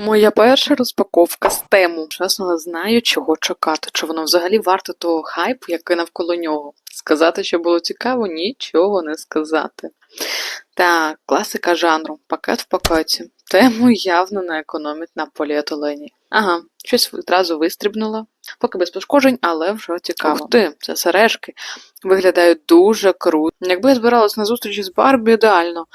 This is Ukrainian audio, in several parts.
Моя перша розпаковка з тему. Чесно не знаю, чого чекати. Чи воно взагалі варто того хайпу, який навколо нього. Сказати, що було цікаво, нічого не сказати. Так, класика жанру. Пакет в пакеті. Тему явно не економить на поліетилені. Ага, щось одразу вистрібнуло. Поки без пошкоджень, але вже цікаво. Ух ти, це сережки. Виглядають дуже круто. Якби я збиралась на зустрічі з Барбі, ідеально.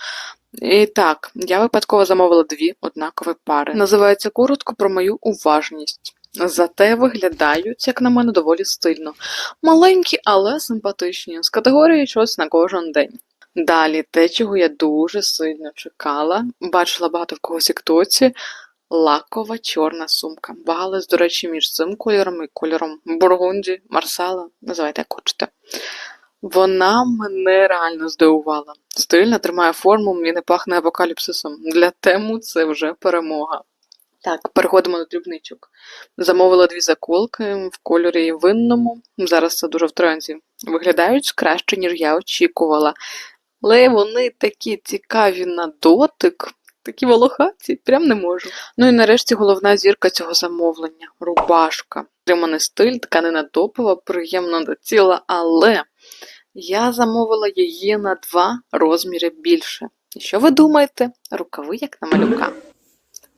І так, я випадково замовила дві однакові пари. Називається коротко про мою уважність. Зате виглядають, як на мене, доволі стильно. Маленькі, але симпатичні, з категорії щось на кожен день. Далі, те, чого я дуже сильно чекала, бачила багато в когось тіктоці, лакова чорна сумка. Вагалась, до речі, між цим кольором і кольором бургунді, марсала, називайте як хочете. Вона мене реально здивувала. Стильно тримає форму і не пахне апокаліпсисом. Для тему це вже перемога. Так, переходимо до дрібничок. Замовила дві заколки в кольорі винному. Зараз це дуже в тренді. Виглядають краще, ніж я очікувала. Але вони такі цікаві на дотик, такі волохаті, прям не можу. Ну і нарешті головна зірка цього замовлення рубашка. Триманий стиль, тканина топова, приємно до тіла, але я замовила її на два розміри більше. І що ви думаєте? Рукави як на малюка.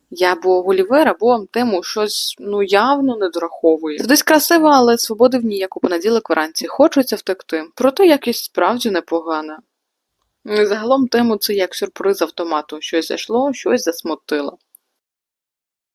Я або Гулівер, або тему щось ну явно не дораховує. Десь красиво, але свободи в ній, як у понеділок вранці. Хочеться втекти. Проте якість справді непогана. Загалом тему це як сюрприз автомату. Щось зайшло, щось засмутило.